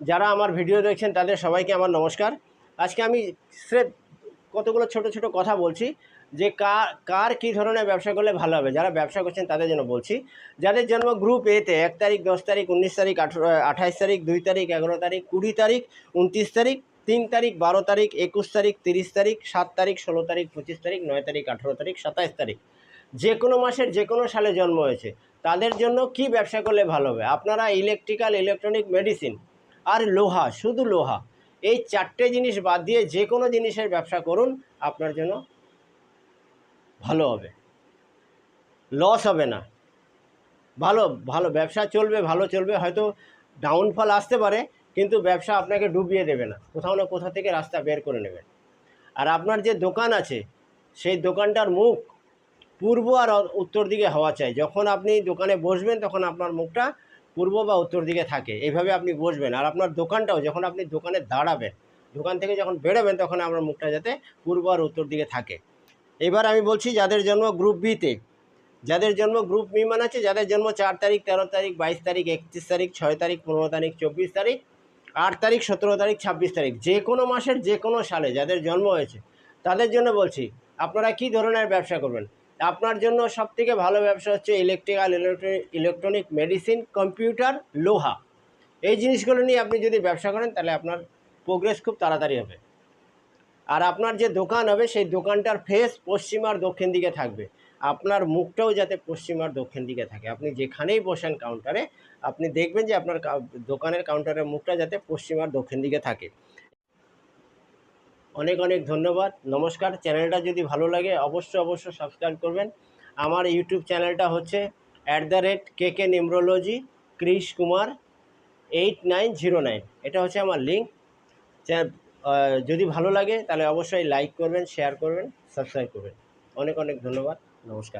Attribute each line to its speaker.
Speaker 1: যারা আমার ভিডিও দেখছেন, তাদের সবাইকে আমার নমস্কার। আজকে আমি স্রেফ কতগুলো ছোট ছোট কথা বলছি, যে কার কার কী ধরনের ব্যবসা করলে ভালো হবে? যারা ব্যবসা করছেন, তাদের জন্য বলছি। যাদের জন্ম গ্রুপ এতে এক তারিখ, দশ তারিখ, উনিশ তারিখ আঠাইশ তারিখ, দুই তারিখ, এগারো তারিখ, কুড়ি তারিখ, উনত্রিশ তারিখ, তিন তারিখ, বারো তারিখ, একুশ তারিখ, তিরিশ তারিখ, সাত তারিখ, ষোলো তারিখ, পঁচিশ তারিখ, নয় তারিখ, আঠেরো তারিখ, সাতাইশ তারিখ। যে কোনো মাসের, যে কোনো সালে জন্ম হয়েছে, তাদের জন্য কি ব্যবসা করলে ভালো হবে? আপনারা ইলেকট্রিক্যাল ইলেকট্রনিক মেডিসিন আর লোহা, শুধু লোহা। এই চারটে জিনিস বাদ দিয়ে যে কোনো জিনিসের ব্যবসা করুন, আপনার জন্য ভালো হবে। লস হবে না। ভালো ভালো ব্যবসা চলবে, ভালো চলবে, হয়তো ডাউনফল আসতে পারে, কিন্তু ব্যবসা আপনাকে ডুবিয়ে দেবে না। কোথাও না কোথা থেকে রাস্তা বের করে নেবেন আর আপনার যে দোকান আছে, সেই দোকানটার মুখ পূর্ব আর উত্তর দিকে হওয়া চাই। যখন আপনি দোকানে বসবেন, তখন আপনার মুখটা পূর্ব বা উত্তর দিকে থাকে। এইভাবে আপনি বসবেন। আর আপনার দোকানটাও, যখন আপনি দোকানে দাঁড়াবেন, দোকান থেকে যখন বেরোবেন, তখন আপনার মুখটা যাতে পূর্ব আর উত্তর দিকে থাকে। এবার আমি বলছি, যাদের জন্ম গ্রুপ বিতে যাদের জন্ম গ্রুপ বিমান আছে যাদের জন্ম চার তারিখ, তেরো তারিখ, বাইশ তারিখ, একত্রিশ তারিখ, ছয় তারিখ, পনেরো তারিখ, চব্বিশ তারিখ, আট তারিখ, সতেরো তারিখ, ছাব্বিশ তারিখ, যে কোনো মাসের যে কোনো সালে যাদের জন্ম হয়েছে, তাদের জন্য বলছি, আপনারা কি ধরনের ব্যবসা করবেন? আপনার জন্য সবথেকে ভালো ব্যবসা হচ্ছে ইলেকট্রিক্যাল ইলেকট্রনিক মেডিসিন কম্পিউটার লোহা। এই জিনিসগুলো নিয়ে আপনি যদি ব্যবসা করেন, তাহলে আপনার প্রোগ্রেস খুব তাড়াতাড়ি হবে। আর আপনার যে দোকান হবে, সেই দোকানটার ফেস পশ্চিম আর দক্ষিণ দিকে থাকবে। আপনার মুখটাও যাতে পশ্চিম আর দক্ষিণ দিকে থাকে। আপনি যেখানেই বসেন কাউন্টারে আপনি দেখবেন যে আপনার দোকানের কাউন্টারের মুখটা যাতে পশ্চিম আর দক্ষিণ দিকে থাকে। অনেক অনেক ধন্যবাদ। নমস্কার। চ্যানেলটা যদি ভালো লাগে অবশ্যই অবশ্যই সাবস্ক্রাইব করবেন। আমার ইউটিউব চ্যানেলটা হচ্ছে at the rate K K numerology Krish Kumar eight nine zero nine এটা হচ্ছে আমার লিঙ্ক যদি ভালো লাগে তাহলে অবশ্যই লাইক করবেন শেয়ার করবেন সাবস্ক্রাইব করবেন। অনেক অনেক ধন্যবাদ। নমস্কার।